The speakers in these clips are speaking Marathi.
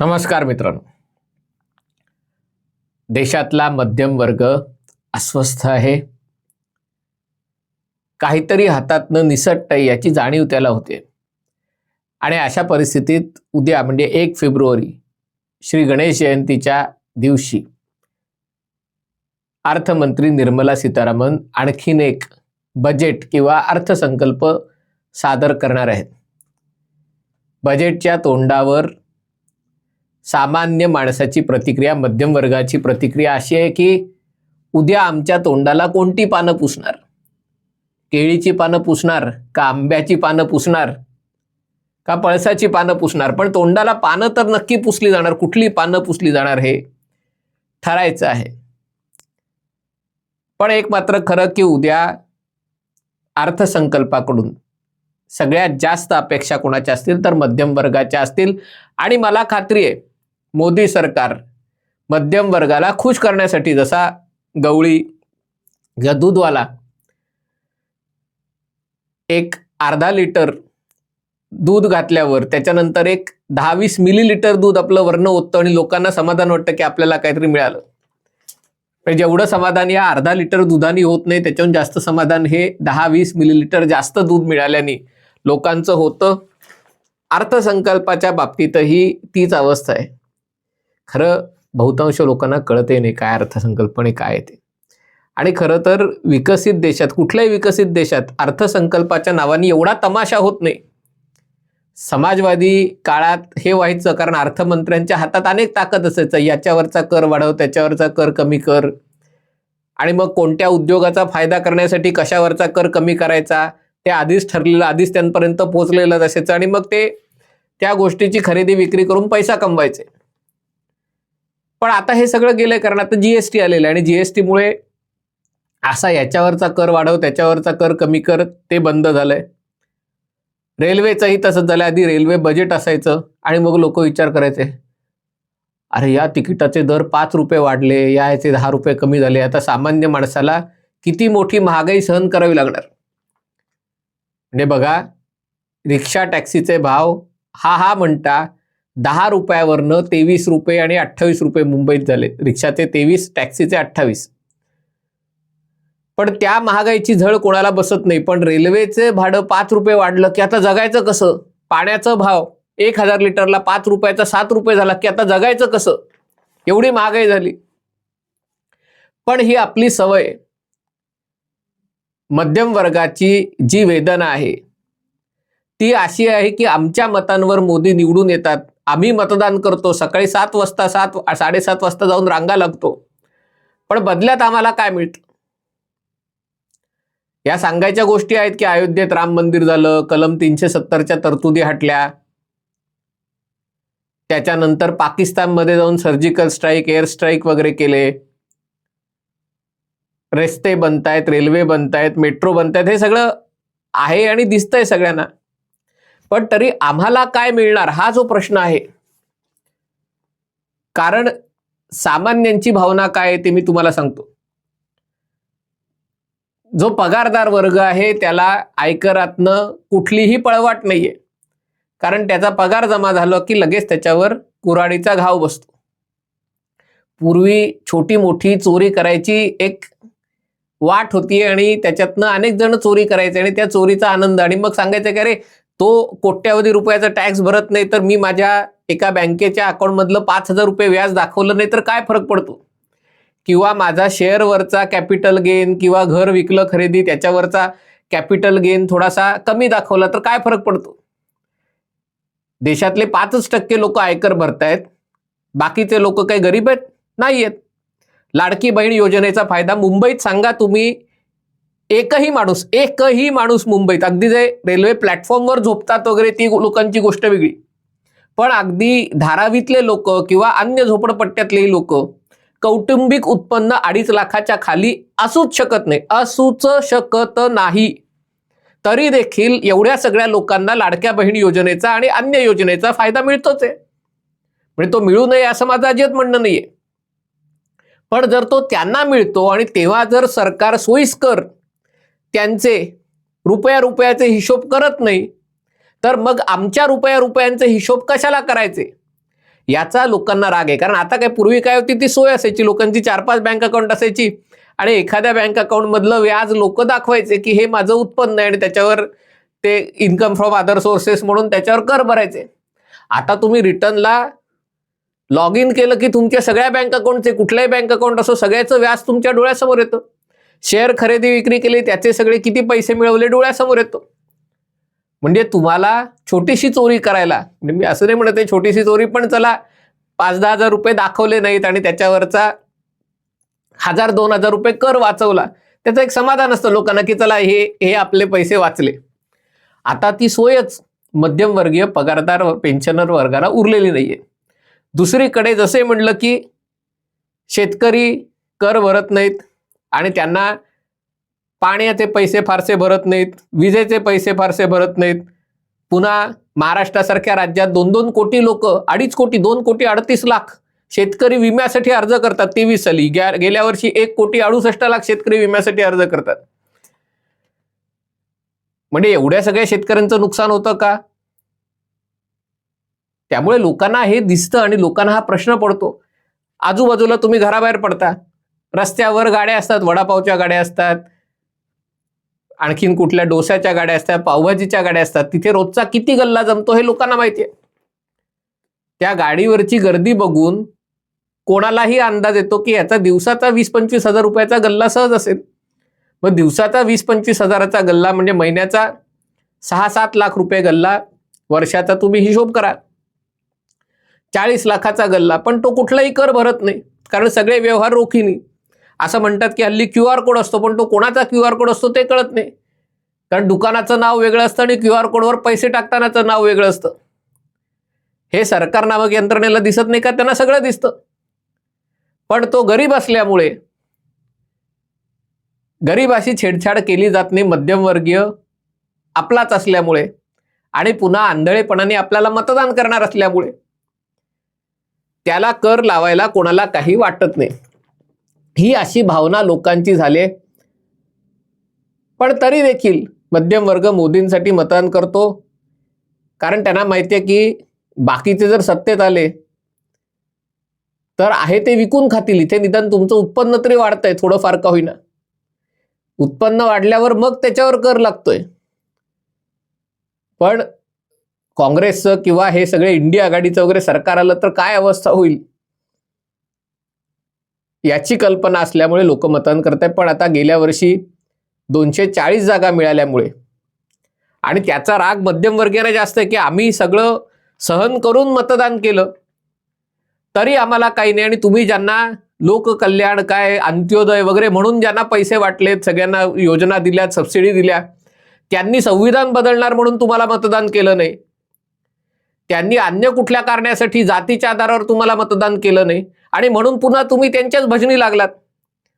नमस्कार मित्रांनो. देशातला मध्यम वर्ग अस्वस्थ आहे. काहीतरी हातातनं निसटतंय याची जाणीव त्याला होते. आणि अशा परिस्थितीत उद्या म्हणजे एक फेब्रुवारी श्री गणेश जयंतीच्या दिवशी अर्थमंत्री निर्मला सीतारामन आणखीन एक बजेट किंवा अर्थसंकल्प सादर करणार आहेत. बजेटच्या तोंडावर सामान्य माणसाची प्रतिक्रिया मध्यम वर्गाची प्रतिक्रिया अशी आहे की उद्या आमच्या तोंडाला कोणती पानं पुसणार? केळीची पानं पुसणार का आंब्याची पानं पुसणार का पळसाची पानं पुसणार? पण तोंडाला पानं तर नक्की पुसली जाणार. कुठली पानं पुसली जाणार हे ठरायचं आहे. पण एक मात्र खरं की उद्या अर्थसंकल्पाकडून सगळ्यात जास्त अपेक्षा कोणाच्या असतील तर मध्यम वर्गाच्या असतील. आणि मला खात्री आहे मोदी सरकार मध्यम वर्गाला खुश करण्यासाठी जसा गवळी या दूधवाला एक अर्धा लिटर दूध घातल्यावर त्याच्यानंतर एक दहा वीस मिलीलिटर दूध आपलं वर्ण होतं आणि लोकांना समाधान वाटतं की आपल्याला काहीतरी मिळालं. जेवढं समाधान या अर्धा लिटर दुधाने होत नाही त्याच्याहून जास्त समाधान हे दहा वीस मिलीलिटर जास्त दूध मिळाल्याने लोकांचं होतं. अर्थसंकल्पाच्या बाबतीतही तीच अवस्था आहे. खरं बहुतांश लोकांना कळते नाही काय अर्थसंकल्पने काय आहे ते. आणि खरं तर विकसित देशात कुठल्याही विकसित देशात अर्थसंकल्पाच्या नावाने एवढा तमाशा होत नाही. समाजवादी काळात हे व्हायचं कारण अर्थमंत्र्यांच्या हातात अनेक ताकद असायचं. याच्यावरचा कर वाढव त्याच्यावरचा कर कमी कर. आणि मग कोणत्या उद्योगाचा फायदा करण्यासाठी कशावरचा कर कमी करायचा ते आधीच ठरलेलं आधीच त्यांपर्यंत पोहोचलेलं असायचं. आणि मग ते त्या गोष्टीची खरेदी विक्री करून पैसा कमवायचे. पण आता हे सगळं गेलंय कारण आता जीएसटी आलेलं आहे. आणि जीएसटीमुळे असा याच्यावरचा कर वाढव त्याच्यावरचा कर कमी कर ते बंद झालंय. रेल्वेचंही तसंच झालं. आधी रेल्वे बजेट असायचं आणि मग लोक विचार करायचे अरे या तिकिटाचे दर पाच रुपये वाढले या याचे दहा रुपये कमी झाले. आता सामान्य माणसाला किती मोठी महागाई सहन करावी लागणार? म्हणजे बघा रिक्षा टॅक्सीचे भाव हा हा म्हणता दहा रुपयावरनं तेवीस रुपये आणि अठ्ठावीस रुपये मुंबईत झाले. रिक्षाचे तेवीस टॅक्सीचे अठ्ठावीस. पण त्या महागाईची झळ कोणाला बसत नाही. पण रेल्वेचे भाडं पाच रुपये वाढलं की आता जगायचं कसं? पाण्याचा भाव एक हजार लिटरला पाच रुपयाचा सात रुपये झाला की आता जगायचं कसं? एवढी महागाई झाली. पण ही आपली सवय मध्यम वर्गाची जी वेदना आहे ती अशी आहे की आमच्या मतांवर मोदी निवडून येतात. आम्ही मतदान करतो सकाळी सात वाजता सात साडेसात वाजता जाऊन रांगा लागतो. पण बदल्यात आम्हाला काय मिळतं? या सांगायच्या गोष्टी आहेत की अयोध्येत राम मंदिर झालं कलम तीनशे सत्तरच्या तरतुदी हटल्या. त्याच्यानंतर पाकिस्तानमध्ये जाऊन सर्जिकल स्ट्राईक एअर स्ट्राईक वगैरे केले. रस्ते बनतायत रेल्वे बनतायत मेट्रो बनतायत हे सगळं आहे आणि दिसतंय सगळ्यांना. पण तरी आम्हाला काय मिळणार हा जो प्रश्न आहे. कारण सामान्यांची भावना काय आहे ते मी तुम्हाला सांगतो. जो पगारदार वर्ग आहे त्याला आयकरातनं कुठलीही पळवाट नाहीये. कारण त्याचा पगार जमा झालं की लगेच त्याच्यावर कुराडीचा घाव बसतो. पूर्वी छोटी मोठी चोरी करायची एक वाट होती आणि त्याच्यातनं अनेक जण चोरी करायचे आणि त्या चोरीचा आनंद आणि मग सांगायचं की अरे तो कोट्यावधी रुपयाचा टॅक्स भरत नाही तर मी माझ्या एका बँकेच्या अकाउंटमधलं पाच हजार रुपये व्याज दाखवलं नाही तर काय फरक पडतो? किंवा माझा शेअरवरचा कॅपिटल गेन किंवा घर विकलं खरेदी त्याच्यावरचा कॅपिटल गेन थोडासा कमी दाखवला तर काय फरक पडतो? देशातले पाचच टक्के लोक आयकर भरतायत. बाकीचे लोक काही गरीब आहेत नाही आहेत लाडकी बहीण योजनेचा फायदा मुंबईत सांगा तुम्ही. एकही माणूस एकही माणूस मुंबईत. अगदी जे रेल्वे प्लॅटफॉर्मवर झोपतात वगैरे ती लोकांची गोष्ट वेगळी. पण अगदी धारावीतले लोक किंवा अन्य झोपडपट्ट्यातले लोक कौटुंबिक उत्पन्न अडीच लाखाच्या खाली असूच शकत नाही. असूच शकत नाही. तरी देखील एवढ्या सगळ्या लोकांना लाडक्या बहीण योजनेचा आणि अन्य योजनेचा फायदा मिळतोच आहे. म्हणजे तो मिळू नये असं माझं अजिबात म्हणणं नाहीये. पण जर तो त्यांना मिळतो आणि तेव्हा जर सरकार सोयीस्कर त्यांचे रुपया रुपयाचे हिशोब करत नाही तर मग आमच्या रुपया रुपयांचे हिशोब कशाला करायचे? याचा लोकांना राग आहे. कारण आता काय पूर्वी काय होती ती सोय असायची. लोकांची चार पाच बँक अकाउंट असायची. आणि एखाद्या बँक अकाउंटमधलं व्याज लोक दाखवायचे की हे माझं उत्पन्न आहे आणि त्याच्यावर ते इन्कम फ्रॉम अदर सोर्सेस म्हणून त्याच्यावर कर भरायचे. आता तुम्ही रिटर्नला लॉग इन केलं की तुमच्या सगळ्या बँक अकाउंटचे कुठल्याही बँक अकाउंट असो सगळ्याचं व्याज तुमच्या डोळ्यासमोर येतं. शेअर खरेदी विक्री केली त्याचे सगळे किती पैसे मिळवले डोळ्यासमोर येतो. म्हणजे तुम्हाला छोटीशी चोरी करायला म्हणजे मी असं नाही म्हणत आहे छोटीशी चोरी पण चला पाच दहा हजार रुपये दाखवले नाहीत आणि त्याच्यावरचा हजार दोन हजार रुपये कर वाचवला. त्याचं एक समाधान असतं लोकांना की चला हे हे आपले पैसे वाचले. आता ती सोयच मध्यमवर्गीय पगारदार व पेन्शनर वर्गाला उरलेली नाहीये. दुसरीकडे जसे म्हणलं की शेतकरी कर भरत नाहीत आणि त्यांना पाण्याचे पैसे फारसे भरत नाहीत विजेचे पैसे फारसे भरत नाहीत. पुन्हा महाराष्ट्रासारख्या राज्यात दोन दोन कोटी लोक अडीच कोटी दोन कोटी अडतीस लाख शेतकरी विम्यासाठी अर्ज करतात तेवीस साली. गेल्या वर्षी एक कोटी अडुसष्ट लाख शेतकरी विम्यासाठी अर्ज करतात. म्हणजे एवढ्या सगळ्या शेतकऱ्यांचं नुकसान होतं का? त्यामुळे लोकांना हे दिसतं आणि लोकांना हा प्रश्न पडतो. आजूबाजूला तुम्ही घराबाहेर पडता. रस्त्यावर गाड्या असतात वडापावच्या गाड्या असतात आणखीन कुठल्या डोस्याच्या गाड्या असतात पावभाजीच्या गाड्या असतात तिथे रोजचा किती गल्ला जमतो हे लोकांना माहिती आहे त्या गाडीवरची गर्दी बघून कोणालाही अंदाज येतो की याचा दिवसाचा वीस पंचवीस हजार रुपयाचा गल्ला सहज असेल. मग दिवसाचा वीस पंचवीस हजाराचा गल्ला म्हणजे महिन्याचा सहा सात लाख रुपये गल्ला वर्षाचा तुम्ही हिशोब करा. चाळीस लाखाचा गल्ला पण तो कुठलाही कर भरत नाही कारण सगळे व्यवहार रोखीनी. असं म्हणतात की हल्ली क्यू आर कोड असतो पण तो कोणाचा क्यू आर कोड असतो ते कळत नाही. कारण दुकानाचं नाव वेगळं असतं आणि क्यू आर कोडवर पैसे टाकतानाचं नाव वेगळं असतं. हे सरकार नामक यंत्रणेला दिसत नाही का? त्यांना सगळं दिसतं. पण तो गरीब असल्यामुळे गरीबाशी छेडछाड केली जात नाही मध्यमवर्गीय आपलाच असल्यामुळे आणि पुन्हा आंधळेपणाने आपल्याला मतदान करणार असल्यामुळे. त्याला कर लावायला कोणाला काही वाटत नाही. ही अशी भावना लोकांची झाली पण तरी देखील मध्यम वर्ग मोदींसाठी मतदान करतो. कारण त्यांना माहिती आहे की बाकीचे जर सत्तेत आले तर आहे ते विकून खातील. इथे निदान तुमचं उत्पन्न तरी वाढतंय थोडंफार का होईना. उत्पन्न वाढल्यावर मग त्याच्यावर कर लागतोय. पण काँग्रेसचं किंवा हे सगळे इंडिया आघाडीचं वगैरे सरकार आलं तर काय अवस्था होईल? याची कल्पना असल्यामुळे लोक मतदान करत आहेत पण आता गेल्या वर्षी दोनशे चाळीस जागा मिळाल्यामुळे आणि त्याचा राग मध्यमवर्गीयांना जास्त आहे की आम्ही सगळं सहन करून मतदान केलं. तरी आम्हाला काही नाही आणि तुम्ही ज्यांना लोककल्याण काय अंत्योदय वगैरे म्हणून ज्यांना पैसे वाटलेत सगळ्यांना योजना दिल्यात सबसिडी दिल्या त्यांनी संविधान बदलणार म्हणून तुम्हाला मतदान केलं नाही. त्यांनी अन्य कुठल्या कारणासाठी जातीच्या आधारावर तुम्हाला मतदान केलं नाही. आणि म्हणून पुन्हा तुम्ही त्यांच्याच भजनी लागलात.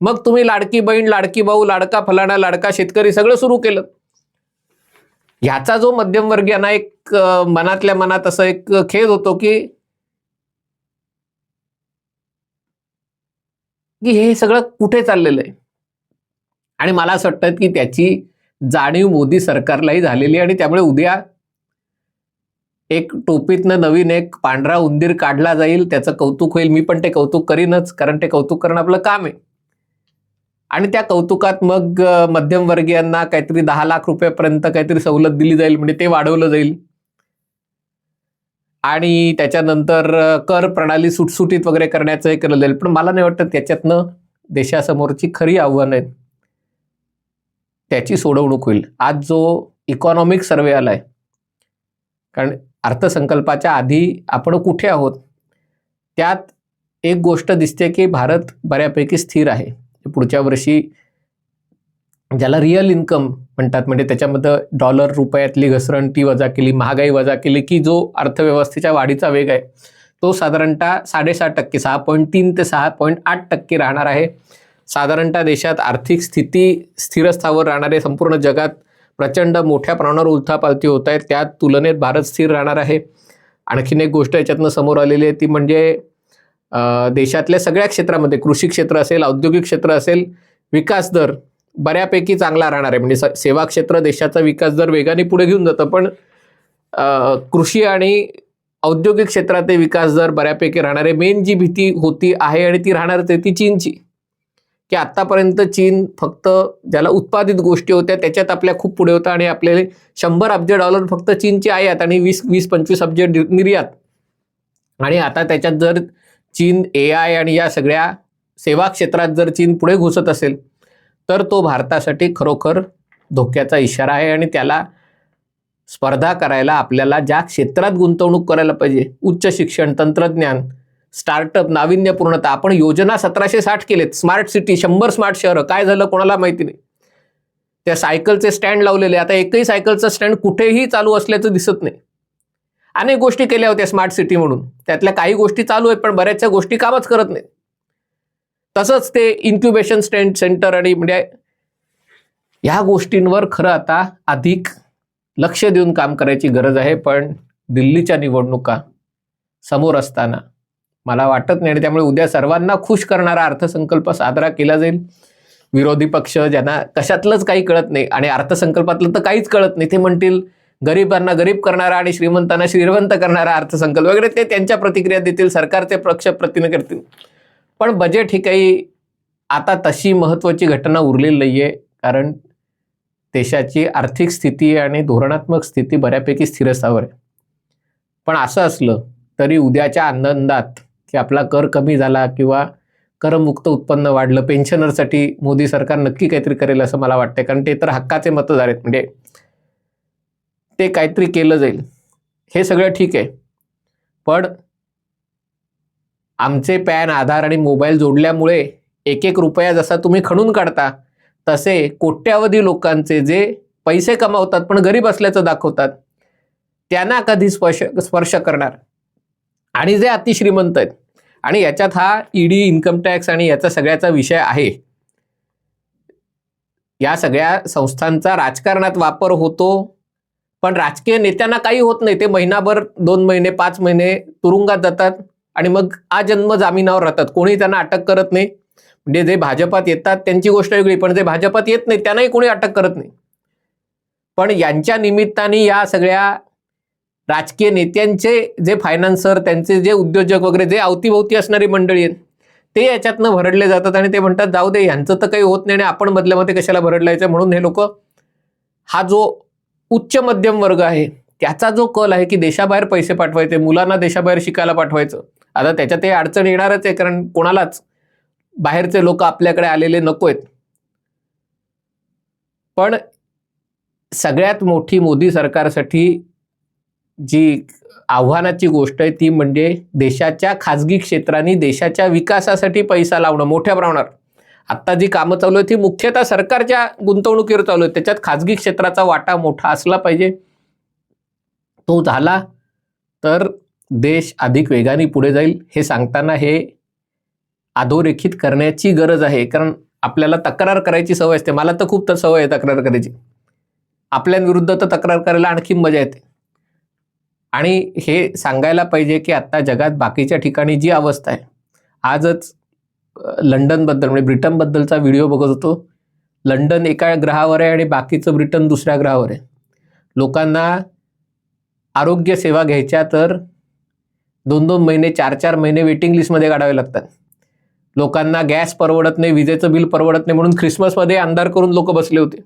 मग तुम्ही लाडकी बहीण लाडकी भाऊ लाडका फलाणा लाडका शेतकरी सगळं सुरू केलं. ह्याचा जो मध्यमवर्गीयांना एक मनातल्या मनात असं एक खेद होतो की की हे सगळं कुठे चाललेलं आहे? आणि मला असं वाटतं की त्याची जाणीव मोदी सरकारलाही झालेली आहे आणि त्यामुळे उद्या एक टोपीतनं नवीन एक पांढरा उंदीर काढला जाईल त्याचं कौतुक होईल. मी पण ते कौतुक करीनच कारण ते कौतुक करणं आपलं काम आहे. आणि त्या कौतुकात मग मध्यमवर्गीयांना काहीतरी दहा लाख रुपयापर्यंत काहीतरी सवलत दिली जाईल म्हणजे ते वाढवलं जाईल. आणि त्याच्यानंतर कर प्रणाली सुटसुटीत वगैरे करण्याचं हे केलं जाईल. पण मला नाही वाटतं त्याच्यातनं देशासमोरची खरी आव्हानं आहेत त्याची सोडवणूक होईल. आज जो इकॉनॉमिक सर्वे आलाय कारण अर्थसंकल्पाच्या आधी आपण कुठे आहोत? त्यात एक गोष्ट दिसते की भारत बऱ्यापैकी स्थिर आहे. पुढच्या वर्षी ज्याला रिअल इन्कम म्हणतात म्हणजे त्याच्यामध्ये डॉलर रुपयातली घसरण ती वजा केली महागाई वजा केली की जो अर्थव्यवस्थेच्या वाढीचा वेग आहे तो साधारणतः साडेसहा टक्के सहा पॉईंट तीन ते सहा पॉईंट आठ टक्के राहणार आहे. साधारणतः देशात आर्थिक स्थिती स्थिरस्थावर राहणारे संपूर्ण जगात प्रचंड मोठ्या प्रमाणावर उलथापालथी होत आहेत. त्या तुलनेत भारत स्थिर राहणार आहे. आणखीन एक गोष्ट याच्यातनं समोर आलेली आहे ती म्हणजे देशातल्या सगळ्या क्षेत्रामध्ये कृषी क्षेत्र असेल औद्योगिक क्षेत्र असेल विकास दर बऱ्यापैकी चांगला राहणार आहे. म्हणजे स- सेवा क्षेत्र देशाचा विकास दर वेगाने पुढे घेऊन जातं पण कृषी आणि औद्योगिक क्षेत्रातील विकास दर बऱ्यापैकी राहणार आहे. मेन जी भीती होती आहे आणि ती राहणारच आहे ती चीनची. की आत्तापर्यंत चीन फक्त ज्याला उत्पादित गोष्टी होत्या त्याच्यात आपल्या खूप पुढे होता आणि आपले शंभर अब्ज डॉलर फक्त चीनची आयात आणि वीस वीस पंचवीस अब्ज डि- निर्यात. आणि आता त्याच्यात जर चीन ए आय आणि या सगळ्या सेवा क्षेत्रात जर चीन पुढे घुसत असेल तर तो भारतासाठी खरोखर धोक्याचा इशारा आहे आणि त्याला स्पर्धा करायला आपल्याला ज्या क्षेत्रात गुंतवणूक करायला पाहिजे उच्च शिक्षण तंत्रज्ञान स्टार्टअप नाविन्यपूर्णता आपण योजना सतराशे साठ केलेत. स्मार्ट सिटी शंभर स्मार्ट शहरं. काय झालं कोणाला माहिती नाही. त्या सायकलचे स्टँड लावलेले. आता एकही सायकलचं स्टँड कुठेही चालू असल्याचं दिसत नाही. अनेक गोष्टी केल्या होत्या स्मार्ट सिटी म्हणून. त्यातल्या काही गोष्टी चालू आहेत पण बऱ्याचशा गोष्टी कामच करत नाहीत. तसंच ते इन्क्युबेशन स्टँड सेंटर आणि म्हणजे ह्या गोष्टींवर खरं आता अधिक लक्ष देऊन काम करायची गरज आहे. पण दिल्लीच्या निवडणुका समोर असताना मला वाटत नाही आणि त्यामुळे उद्या सर्वांना खुश करणारा अर्थसंकल्प साजरा केला जाईल. विरोधी पक्ष ज्यांना कशातलंच काही कळत नाही आणि अर्थसंकल्पातलं तर काहीच कळत नाही ते म्हणतील गरिबांना गरीब करणारा आणि श्रीमंतांना श्रीमंत करणारा अर्थसंकल्प वगैरे ते त्यांच्या प्रतिक्रिया देतील सरकारचे पक्ष प्रतिन करतील. पण बजेट ही काही आता तशी महत्त्वाची घटना उरलेली नाही आहे कारण देशाची आर्थिक स्थिती आणि धोरणात्मक स्थिती बऱ्यापैकी स्थिरस्थावर आहे. पण असं असलं तरी उद्याच्या आनंदात की आपला कर कमी झाला किंवा करमुक्त उत्पन्न वाढलं पेन्शनरसाठी मोदी सरकार नक्की काहीतरी करेल असं मला वाटतं कारण ते तर हक्काचे मतदार आहेत. म्हणजे ते काहीतरी केलं जाईल. हे सगळं ठीक आहे. पण आमचे पॅन आधार आणि मोबाईल जोडल्यामुळे एक एक रुपया जसा तुम्ही खणून काढता तसे कोट्यावधी लोकांचे जे पैसे कमावतात पण गरीब असल्याचं दाखवतात त्यांना कधी स्पर्श स्पर्श करणार? आणि जे अतिश्रीमंत आहेत आणि याच्यात हा ईडी इन्कम टॅक्स आणि याचा सगळ्याचा विषय आहे. या सगळ्या संस्थांचा राजकारणात वापर होतो पण राजकीय नेत्यांना काही होत नाही. ते महिनाभर दोन महिने पाच महिने तुरुंगात जातात आणि मग आजन्म जामिनावर राहतात. कोणी त्यांना अटक करत नाही. म्हणजे जे भाजपात येतात त्यांची गोष्ट वेगळी पण जे भाजपात येत नाही त्यांनाही कोणी अटक करत नाही. पण यांच्या निमित्ताने या सगळ्या राजकीय नेत्यांचे जे फायनान्सर त्यांचे जे उद्योजक वगैरे जे अवतीभोवती असणारी मंडळी आहेत ते याच्यातनं भरडले जातात आणि ते म्हणतात जाऊ दे यांचं तर काही होत नाही आणि आपण मधल्यामध्ये कशाला भरडलायचं? म्हणून हे लोक हा जो उच्च मध्यम वर्ग आहे त्याचा जो कल आहे की देशाबाहेर पैसे पाठवायचे मुलांना देशाबाहेर शिकायला पाठवायचं आता त्याच्यात हे अडचण येणारच आहे कारण कोणालाच बाहेरचे लोक आपल्याकडे आलेले नको आहेत पण सगळ्यात मोठी मोदी सरकारसाठी जी आव्हानाची गोष्ट आहे ती म्हणजे देशाच्या खाजगी क्षेत्रांनी देशाच्या विकासासाठी पैसा लावणं मोठ्या प्रमाणावर. आत्ता जी कामं चालू आहेत ती मुख्यतः सरकारच्या गुंतवणुकीवर चालू आहेत. त्याच्यात खाजगी क्षेत्राचा वाटा मोठा असला पाहिजे. तो झाला तर देश अधिक वेगाने पुढे जाईल हे सांगताना हे अधोरेखित करण्याची गरज आहे. कारण आपल्याला तक्रार करायची सवय असते. मला तर खूप तर सवय आहे तक्रार करायची. आपल्याविरुद्ध तर तक्रार करायला आणखी मजा येते. आणि हे सांगायला पाहिजे की आत्ता जगात बाकीच्या ठिकाणी जी अवस्था आहे आजच लंडनबद्दल म्हणजे ब्रिटनबद्दलचा व्हिडिओ बघत होतो. लंडन एका ग्रहावर आहे आणि बाकीचं ब्रिटन दुसऱ्या ग्रहावर आहे. लोकांना आरोग्य सेवा घ्यायच्या तर दोन दोन महिने चार चार महिने वेटिंग लिस्टमध्ये काढावे लागतात. लोकांना गॅस परवडत नाही विजेचं बिल परवडत नाही म्हणून ख्रिसमसमध्ये अंधार करून लोक बसले होते.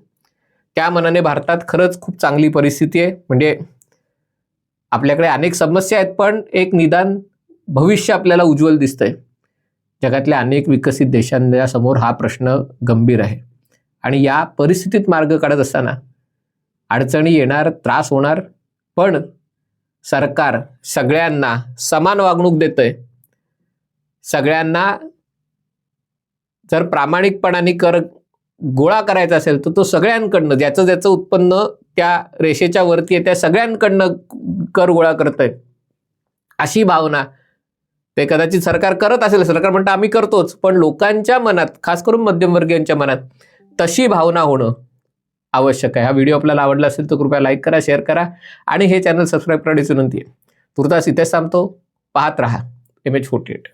त्या मनाने भारतात खरंच खूप चांगली परिस्थिती आहे. म्हणजे आपल्याकडे अनेक समस्या आहेत पण एक निदान भविष्य आपल्याला उज्ज्वल दिसतंय. जगातल्या अनेक विकसित देशांच्या समोर हा प्रश्न गंभीर आहे. आणि या परिस्थितीत मार्ग काढत असताना अडचणी येणार त्रास होणार पण सरकार सगळ्यांना समान वागणूक देतंय. सगळ्यांना जर प्रामाणिकपणाने कर गोळा करायचा असेल तर तो सगळ्यांकडनं ज्याचं ज्याचं उत्पन्न त्या रेषेच्या वरती आहे त्या सगळ्यांकडनं कर गोळा करत आहे अशी भावना. ते कदाचित सरकार करत असेल सरकार म्हणतं आम्ही करतोच. पण लोकांच्या मनात खास करून मध्यमवर्गीयांच्या मनात तशी भावना होणं आवश्यक आहे. हा व्हिडिओ आपल्याला आवडला असेल तर कृपया लाईक करा शेअर करा आणि हे चॅनल सबस्क्राईब करण्याची विनंती आहे. तुर्तास इथेच थांबतो. पाहत राहा. M H forty eight.